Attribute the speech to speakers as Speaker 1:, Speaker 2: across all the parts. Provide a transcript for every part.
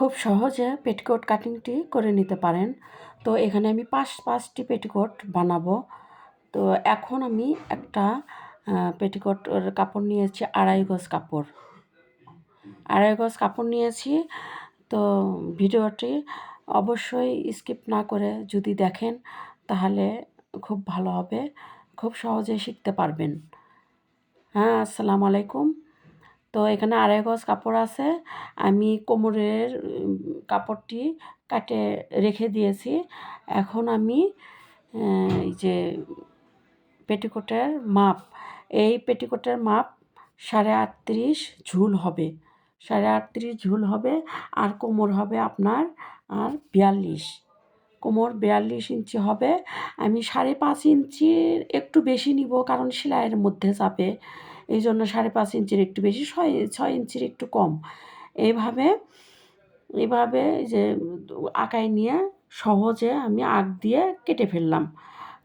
Speaker 1: খুব সহজে পেটিকোট কাটিংটি করে নিতে পারেন। তো এখানে আমি পাঁচ, পাঁচটি পেটিকোট বানাবো। তো এখন আমি একটা পেটিকোট কাপড় নিয়েছি আড়াই গজ কাপড়। আড়াই গজ কাপড় নিয়েছি। তো ভিডিওটি অবশ্যই স্কিপ না করে যদি দেখেন, তাহলে খুব ভালো হবে। খুব সহজে শিখতে পারবেন। হ্যাঁ আসসালামু আলাইকুম। তো এখানে আড়াই গজ কাপড় আছে। আমি কোমরের কাপড়টি কাটে রেখে দিয়েছি। এখন আমি এই যে পেটিকোটের মাপ, এই পেটিকোটের মাপ সাড়ে আটত্রিশ ঝুল হবে। সাড়ে আটত্রিশ ঝুল হবে আর কোমর হবে আপনার, আর বিয়াল্লিশ। কোমর বিয়াল্লিশ ইঞ্চি হবে। আমি সাড়ে পাঁচ ইঞ্চির একটু বেশি নিব কারণ সেলাইয়ের মধ্যে যাবে। এই জন্য সাড়ে পাঁচ ইঞ্চির একটু বেশি, ছয় ছয় ইঞ্চির একটু কম। এইভাবে এইভাবে যে আঁকাই নিয়ে সহজে আমি আঁক দিয়ে কেটে ফেললাম।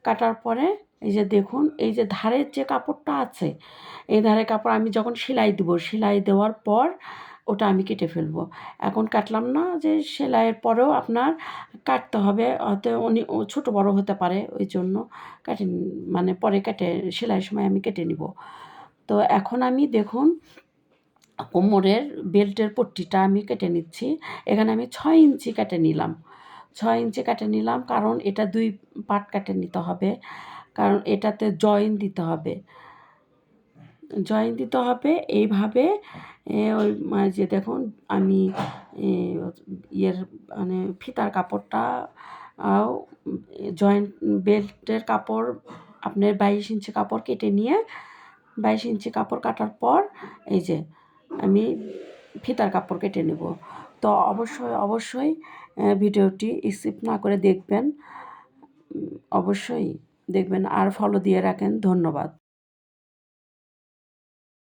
Speaker 1: কাটার পরে এই যে দেখুন, এই যে ধারের যে কাপড়টা আছে, এই ধারের কাপড় আমি যখন সেলাই দেবো, সেলাই দেওয়ার পর ওটা আমি কেটে ফেলব। এখন কাটলাম না যে সেলাইয়ের পরেও আপনার কাটতে হবে, হয়তো উনি ছোটো বড়ো হতে পারে, ওই জন্য কাটে মানে পরে কেটে, সেলাইয়ের সময় আমি কেটে নিব। তো এখন আমি দেখুন, কোমরের বেল্টের পট্টিটা আমি কেটে নিচ্ছি। এখানে আমি ছয় ইঞ্চি কেটে নিলাম। ছয় ইঞ্চি কেটে নিলাম কারণ এটা দুই পার্ট কেটে নিতে হবে। কারণ এটাতে জয়েন দিতে হবে। জয়েন দিতে হবে এইভাবে ওই যে দেখুন, আমি ইয়ের মানে ফিতার কাপড়টা জয়েন্ট বেল্টের কাপড়, আপনার বাইশ ইঞ্চি কাপড় কেটে নিয়ে বাইশ ইঞ্চি কাপড় কাটার পর এই যে আমি ফিতার কাপড় কেটে নেব। তো অবশ্যই অবশ্যই ভিডিওটি স্কিপ না করে দেখবেন। অবশ্যই দেখবেন আর ফলো দিয়ে রাখেন। ধন্যবাদ।